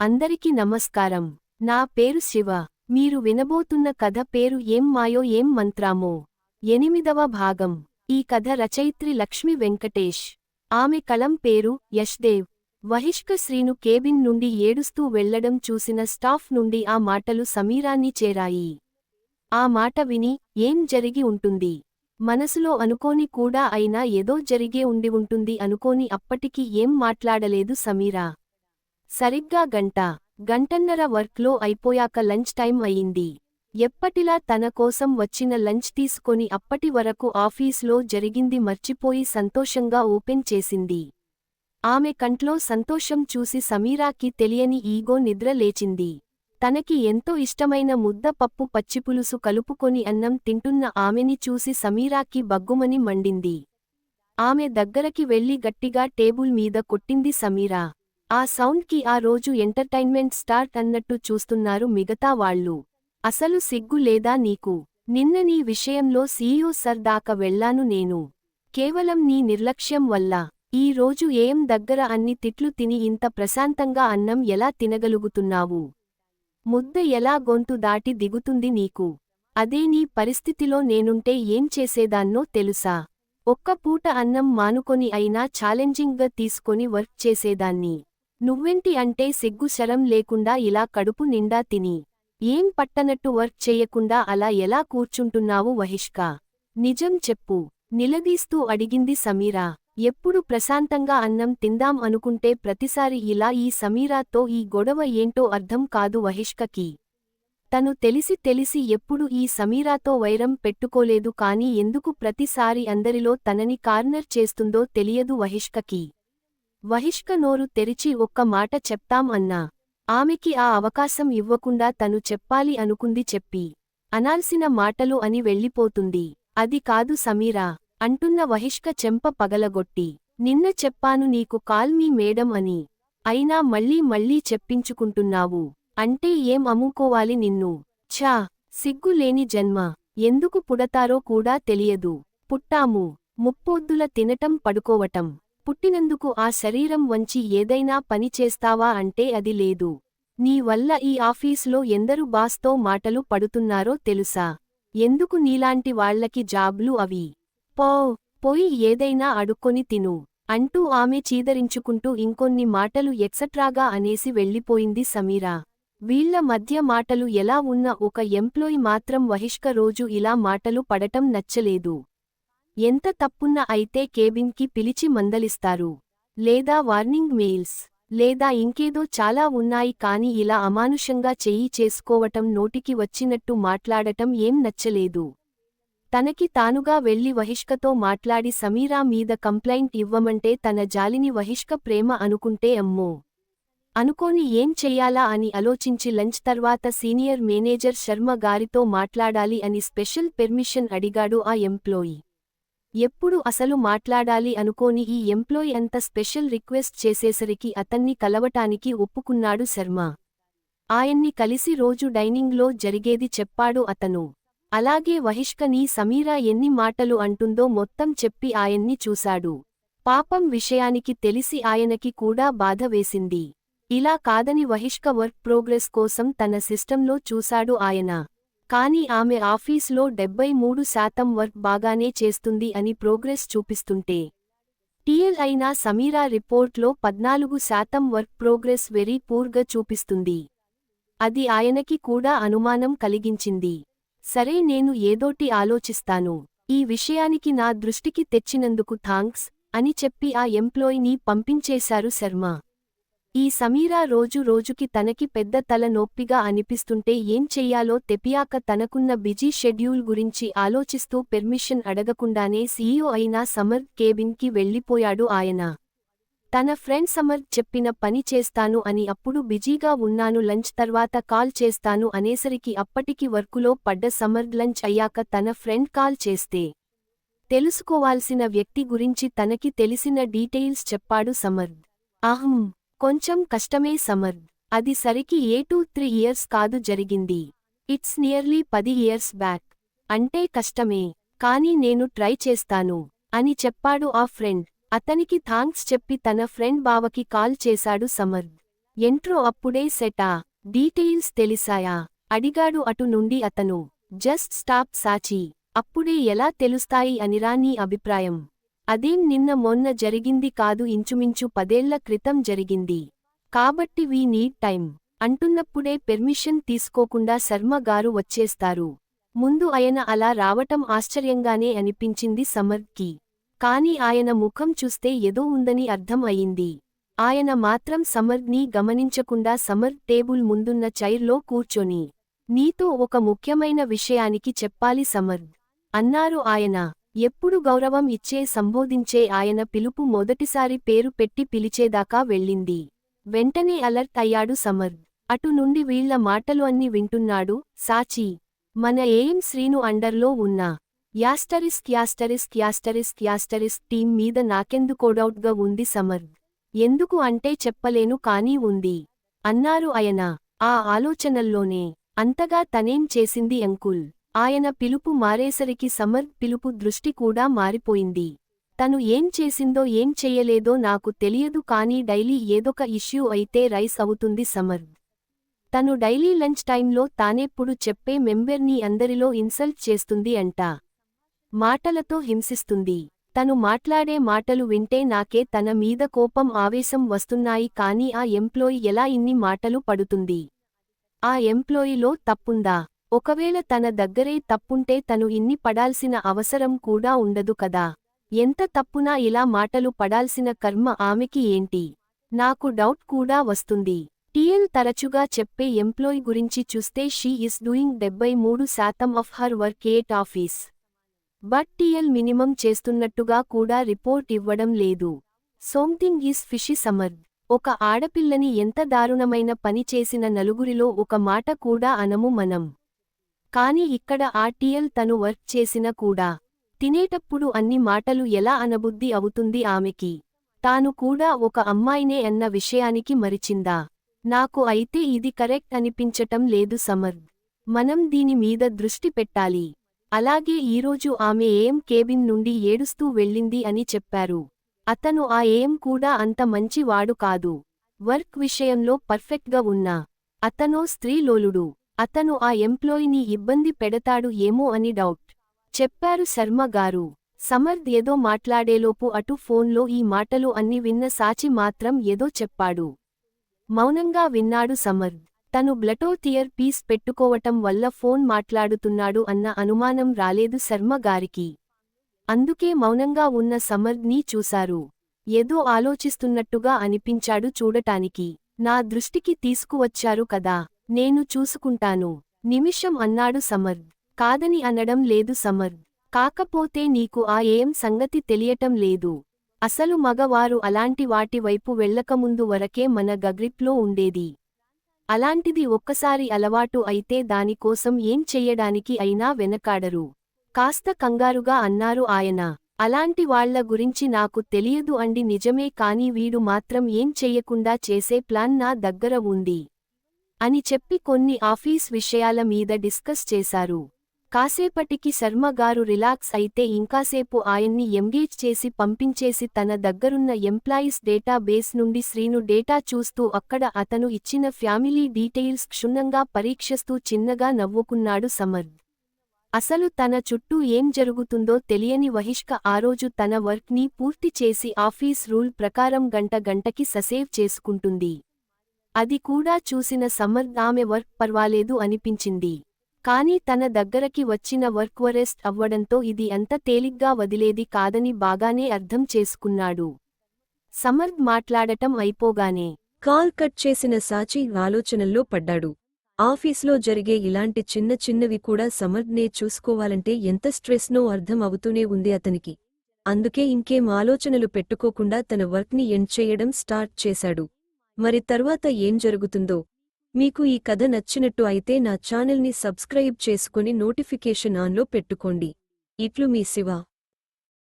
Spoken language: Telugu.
అందరికి నమస్కారం. నా పేరు శివ. మీరు వినబోతున్న కథ పేరు ఏం మాయో ఏం మంత్రామో. ఎనిమిదవ భాగం. ఈ కథ రచయిత్రి లక్ష్మి వెంకటేష్. ఆమె కలం పేరు యష్దేవ్. వహిష్క శ్రీను కేబిన్ నుండి ఏడుస్తూ వెళ్ళడం చూసిన స్టాఫ్ నుండి ఆ మాటలు సమీరాన్ని చేరాయి. ఆ మాట విని ఏం జరిగి ఉంటుంది? మనసులో అనుకోని కూడా అయినా ఏదో జరిగే ఉండి ఉంటుంది అనుకోని అప్పటికీ ఏం మాట్లాడలేదు సమీరా. సరిగ్గా గంట గంటన్నర వర్క్లో అయిపోయాక లంచ్ టైం అయింది ఎప్పటిలా తన కోసం వచ్చిన లంచ్ తీసుకొని అప్పటి వరకు ఆఫీస్లో జరిగింది మర్చిపోయి సంతోషంగా ఓపెన్ చేసింది. ఆమె కంట్లో సంతోషం చూసి సమీరాకి తెలియని ఈగో నిద్ర లేచింది. తనకి ఎంతో ఇష్టమైన ముద్ద పప్పు పచ్చిపులుసు కలుపుకొని అన్నం తింటున్న ఆమెని చూసి సమీరాకి బగ్గుమని మండింది. ఆమె దగ్గరకి వెళ్ళి గట్టిగా టేబుల్ మీద కొట్టింది సమీరా. ఆ సౌండ్కి ఆ రోజు ఎంటర్టైన్మెంట్ స్టార్ట్ అన్నట్టు చూస్తున్నారు మిగతా వాళ్ళు. అసలు సిగ్గు లేదా నీకు? నిన్న నీ విషయంలో సీఈఓ సర్ దాకా వెళ్ళాను నేను. కేవలం నీ నిర్లక్ష్యం వల్ల. ఈ రోజు ఏం దగ్గర అన్ని తిట్లు తిని ఇంత ప్రశాంతంగా అన్నం ఎలా తినగలుగుతున్నావు? ముద్ద ఎలా గొంతు దాటి దిగుతుంది నీకు? అదే నీ పరిస్థితిలో నేనుంటే ఏం చేసేదాన్నో తెలుసా? ఒక్క పూట అన్నం మానుకొని అయినా ఛాలెంజింగ్గా తీసుకొని వర్క్ చేసేదాన్ని. నువ్వెంటి అంటే సిగ్గు శరం లేకుండా ఇలా కడుపు నిండా తిని. ఏం పట్టనట్టు వర్క్ చెయ్యకుండా అలా ఎలా కూర్చుంటున్నావు వహిష్కా? నిజం చెప్పు. నిలదీస్తూ అడిగింది సమీరా. ఎప్పుడు ప్రశాంతంగా అన్నం తిందాం అనుకుంటే ప్రతిసారి ఇలా ఈ సమీరాతో ఈ గొడవ ఏంటో అర్థం కాదు వహిష్కకి. తను తెలిసి తెలిసి ఎప్పుడు ఈ సమీరాతో వైరం పెట్టుకోలేదు కాని ఎందుకు ప్రతిసారి అందరిలో తనని కార్నర్ చేస్తుందో తెలియదు వహిష్కకి. వహిష్క నోరు తెరిచి ఒక్క మాట చెప్తాం అన్నా. ఆమెకి ఆ అవకాశం ఇవ్వకుండా తను చెప్పాలి అనుకుంది చెప్పి. అనాల్సిన మాటలు అని వెళ్ళిపోతుంది. అది కాదు సమీరా అంటున్న వహిష్క చెంప పగలగొట్టి. నిన్న చెప్పాను నీకు కాల్మీ మేడం అని. అయినా మళ్ళీ మళ్ళీ చెప్పించుకుంటున్నావు. అంటే ఏం అమ్ముకోవాలి నిన్ను? ఛా సిగ్గులేని జన్మ. ఎందుకు పుడతారో కూడా తెలియదు. పుట్టాము. ముప్పొద్దుల తినటం పడుకోవటం. పుట్టినందుకు ఆ శరీరం వంచి ఏదైనా పని చేస్తావా అంటే అది లేదు. నీ వల్ల ఈ ఆఫీసులో ఎందరు బాస్తో మాటలు పడుతున్నారో తెలుసా? ఎందుకు నీలాంటి వాళ్ళకి జాబ్లు అవి? పో పోయి ఏదైనా అడుక్కొని తిను అంటూ ఆమె చీదరించుకుంటూ ఇంకొన్ని మాటలు ఎక్సట్రాగా అనేసి వెళ్ళిపోయింది సమీరా. వీళ్ళ మధ్య మాటలు ఎలా ఉన్న ఒక ఎంప్లాయ్ మాత్రం వహిష్క రోజు ఇలా మాటలు పడటం నచ్చలేదు. ఎంత తప్పున్న అయితే కేబిన్కి పిలిచి మందలిస్తారు. లేదా వార్నింగ్ మెయిల్స్ లేదా ఇంకేదో చాలా ఉన్నాయి కాని ఇలా అమానుషంగా చెయ్యి చేసుకోవటం నోటికి వచ్చినట్టు మాట్లాడటం ఏం నచ్చలేదు. తనకి తానుగా వెళ్ళి వహిష్కతో మాట్లాడి సమీరా మీద కంప్లైంట్ ఇవ్వమంటే తన జాలిని వహిష్క ప్రేమ అనుకుంటే అమ్మో! అనుకోని ఏం చెయ్యాలా అని ఆలోచించి లంచ్ తర్వాత సీనియర్ మేనేజర్ శర్మ గారితో మాట్లాడాలి అని స్పెషల్ పెర్మిషన్ అడిగాడు ఆ ఎంప్లాయీ. ఎప్పుడు అసలు మాట్లాడాలి అనుకోని ఈ ఎంప్లాయ్ అంత స్పెషల్ రిక్వెస్ట్ చేసేసరికి అతన్ని కలవటానికి ఒప్పుకున్నాడు శర్మ. ఆయన్ని కలిసి రోజు డైనింగ్లో జరిగేది చెప్పాడు అతను. అలాగే వహిష్కని సమీరా ఎన్ని మాటలు అంటుందో మొత్తం చెప్పి ఆయన్ని చూశాడు. పాపం విషయానికి తెలిసి ఆయనకి కూడా బాధ వేసింది. ఇలా కాదని వహిష్క వర్క్ ప్రోగ్రెస్ కోసం తన సిస్టంలో చూశాడు ఆయన. కాని ఆమె ఆఫీసులో డెబ్బై మూడు శాతం వర్క్ బాగానే చేస్తుంది అని ప్రోగ్రెస్ చూపిస్తుంటే. టీఎల్ అయిన సమీరా రిపోర్ట్లో పద్నాలుగు శాతం వర్క్ ప్రోగ్రెస్ వెరీ పూర్గా చూపిస్తుంది. అది ఆయనకి కూడా అనుమానం కలిగించింది. సరే నేను ఏదోటి ఆలోచిస్తాను. ఈ విషయానికి నా దృష్టికి తెచ్చినందుకు థాంక్స్ అని చెప్పి ఆ ఎంప్లాయీని పంపించేశారు శర్మ. ఈ సమీరా రోజు రోజుకి తనకి పెద్ద తల నొప్పిగా అనిపిస్తుంటే ఏం చెయ్యాలో తెపియాక తనకున్న బిజీ షెడ్యూల్ గురించి ఆలోచిస్తూ పెర్మిషన్ అడగకుండానే సీఈఓ అయిన సమర్ కేబిన్కి వెళ్ళిపోయాడు ఆయన. తన ఫ్రెండ్ సమర్ చెప్పిన పని చేస్తాను అని అప్పుడు బిజీగా ఉన్నాను లంచ్ తర్వాత కాల్ చేస్తాను అనేసరికి అప్పటికి వర్కులో పడ్డ సమర్ లంచ్ అయ్యాక తన ఫ్రెండ్ కాల్ చేస్తే తెలుసుకోవాల్సిన వ్యక్తి గురించి తనకి తెలిసిన డీటెయిల్స్ చెప్పాడు సమర్ద్ అహం కొంచెం కష్టమే సమర్ద్ అది సరికి ఏ టూ త్రీ ఇయర్స్ కాదు జరిగింది. ఇట్స్ నియర్లీ పది ఇయర్స్ బ్యాక్. అంటే కష్టమే. కానీ నేను ట్రై చేస్తాను. అని చెప్పాడు ఆ ఫ్రెండ్. అతనికి థాంక్స్ చెప్పి తన ఫ్రెండ్ బావకి కాల్ చేశాడు సమర్ద్ ఎంట్రో అప్పుడే సెటా. డీటెయిల్స్ తెలిసాయా? అడిగాడు అటు నుండి అతను. జస్ట్ స్టాప్ సాచి. అప్పుడే ఎలా తెలుస్తాయి అనిరా నీ అభిప్రాయం. అదేం నిన్న మొన్న జరిగింది కాదు ఇంచుమించు పదేళ్ళ క్రితం జరిగింది. కాబట్టి వీ నీడ్ టైం అంటున్నప్పుడే పెర్మిషన్ తీసుకోకుండా శర్మ గారు వచ్చేస్తారు. ముందు ఆయన అలా రావటం ఆశ్చర్యంగానే అనిపించింది సమర్కి. కాని ఆయన ముఖం చూస్తే ఏదో ఉందని అర్థం అయింది. ఆయన మాత్రం సమర్ని గమనించకుండా సమర్ టేబుల్ ముందున్న చైర్లో కూర్చొని నీతో ఒక ముఖ్యమైన విషయానికి చెప్పాలి సమర్ అన్నారు ఆయన. ఎప్పుడు గౌరవం ఇచ్చే సంబోధించే ఆయన పిలుపు మొదటిసారి పేరు పెట్టి పిలిచేదాకా వెళ్ళింది. వెంటనే అలర్ట్ అయ్యాడు సమర్. అటు నుండి వీళ్ళ మాటలు అన్ని వింటున్నాడు. సాచి. మన ఏం శ్రీను అండర్లో ఉన్నా asterisk asterisk asterisk asterisk team మీద నాకెందుకోడౌట్గా ఉంది సమర్. ఎందుకు అంటే చెప్పలేను కానీ ఉంది. అన్నారు ఆయన. ఆ ఆలోచనల్లోనే. అంతగా తనేం చేసింది అంకుల్? ఆయన పిలుపు మారేసరికి సమర్ పిలుపు దృష్టి కూడా మారిపోయింది. తను ఏం చేసిందో ఏం చెయ్యలేదో నాకు తెలియదు కానీ డైలీ ఏదొక ఇష్యూ అయితే రైస్ అవుతుంది సమర్. తను డైలీ లంచ్ టైంలో తానెప్పుడు చెప్పే మెంబర్ని అందరిలో ఇన్సల్ట్ చేస్తుంది అంట. మాటలతో హింసిస్తుంది. తను మాట్లాడే మాటలు వింటే నాకే తన మీద కోపం ఆవేశం వస్తున్నాయి కానీ ఆ ఎంప్లాయి ఎలా ఇన్ని మాటలు పడుతుంది? ఆ ఎంప్లాయిలో తప్పుందా? ఒకవేళ తన దగ్గరే తప్పుంటే తను ఇన్ని పడాల్సిన అవసరం కూడా ఉండదు కదా. ఎంత తప్పునా ఇలా మాటలు పడాల్సిన కర్మ ఆమెకి ఏంటి? నాకు డౌట్ కూడా వస్తుంది. టీఎల్ తరచుగా చెప్పే ఎంప్లాయ్ గురించి చూస్తే షీ ఇస్ డూయింగ్ డెబ్బై మూడు శాతం of her work at office. But TL minimum చేస్తున్నట్టుగా కూడా రిపోర్ట్ ఇవ్వడం లేదు. సోమ్థింగ్ ఈస్ ఫిషి సమర్ ఒక ఆడపిల్లని ఎంత దారుణమైన పని చేసిన నలుగురిలో ఒక మాట కూడా అనము మనం. కాని ఇక్కడ ఆర్టీఎల్ తను వర్క్ చేసిన కూడా తినేటప్పుడు అన్ని మాటలు ఎలా అనబుద్ధి అవుతుంది ఆమెకి? తాను కూడా ఒక అమ్మాయినే అన్న విషయానికి మరిచిందా? నాకు అయితే ఇది కరెక్ట్ అనిపించటం లేదు సమర్. మనం దీని మీద దృష్టి పెట్టాలి. అలాగే ఈరోజు ఆమె ఏం కేబిన్ నుండి ఏడుస్తూ వెళ్ళింది అని చెప్పారు. అతను ఆ ఏం కూడా అంత మంచివాడు కాదు. వర్క్ విషయంలో పర్ఫెక్ట్గా ఉన్నా. అతనో స్త్రీలోలుడు. అతను ఆ ఎంప్లాయీని ఇబ్బంది పెడతాడు ఏమో అని డౌట్. చెప్పారు శర్మ గారు. సమర్థ్ ఏదో మాట్లాడేలోపు అటు ఫోన్లో ఈ మాటలు అన్ని విన్న సాచి మాత్రం ఏదో చెప్పాడు. మౌనంగా విన్నాడు సమర్థ్. తను బ్లటోథియర్ పీస్ పెట్టుకోవటం వల్ల ఫోన్ మాట్లాడుతున్నాడు అన్న అనుమానం రాలేదు శర్మ గారికి. అందుకే మౌనంగా ఉన్న సమర్థ్ని చూశారు. ఏదో ఆలోచిస్తున్నట్టుగా అనిపించాడు చూడటానికి. నా దృష్టికి తీసుకువచ్చారు కదా. నేను చూసుకుంటాను. నిమిషం అన్నాడు సమర్థ్ కాదని అనడం లేదు సమర్థ్ కాకపోతే నీకు ఆ ఏం సంగతి తెలియటం లేదు. అసలు మగవారు అలాంటి వాటి వైపు వెళ్ళకముందు వరకే మన గగ్రిప్లో ఉండేది. అలాంటిది ఒక్కసారి అలవాటు అయితే దానికోసం ఏం చెయ్యడానికి అయినా వెనకాడరు. కాస్త కంగారుగా అన్నారు ఆయన. అలాంటి వాళ్ళ గురించి నాకు తెలియదు అండి నిజమే కాని వీడు మాత్రం ఏం చెయ్యకుండా చేసే ప్లాన్ నా దగ్గర ఉంది. అని చెప్పి కొన్ని ఆఫీస్ విషయాల మీద డిస్కస్ చేశారు. కాసేపటికి శర్మ గారు రిలాక్స్ అయితే ఇంకాసేపు ఆయన్ని ఎంగేజ్ చేసి పంపించేసి తన దగ్గరున్న ఎంప్లాయీస్ డేటా బేస్ నుండి శ్రీను డేటా చూస్తూ అక్కడ అతను ఇచ్చిన ఫ్యామిలీ డీటెయిల్స్ క్షుణ్ణంగా పరీక్షిస్తూ చిన్నగా నవ్వుకున్నాడు సమర్. అసలు తన చుట్టూ ఏం జరుగుతుందో తెలియని వహిష్క ఆ రోజు తన వర్క్ని పూర్తి చేసి ఆఫీస్ రూల్ ప్రకారం గంట గంటకి ససేవ్ చేసుకుంటుంది. అది కూడా చూసిన సమర్ ఆమె వర్క్ పర్వాలేదు అనిపించింది. కానీ తన దగ్గరకి వచ్చిన వర్క్ వరెస్ట్ అవ్వడంతో ఇది అంత తేలిగ్గా వదిలేది కాదని బాగానే అర్థం చేసుకున్నాడు. సమర్థ్ మాట్లాడటం అయిపోగానే కాల్ కట్ చేసిన సాచి ఆలోచనల్లో పడ్డాడు. ఆఫీస్లో జరిగే ఇలాంటి చిన్న చిన్నవి కూడా సమర్థ్నే చూసుకోవాలంటే ఎంత స్ట్రెస్నో అర్థం అవుతూనే ఉంది అతనికి. అందుకే ఇంకేం ఆలోచనలు పెట్టుకోకుండా తన వర్క్ని ఎండ్ చేయడం స్టార్ట్ చేశాడు. మరి తర్వాత ఏం జరుగుతుందో. మీకు ఈ కథ నచ్చినట్టు అయితే నా ఛానల్ని సబ్స్క్రైబ్ చేసుకుని నోటిఫికేషన్ ఆన్లో పెట్టుకోండి. ఇట్లు మీ శివ.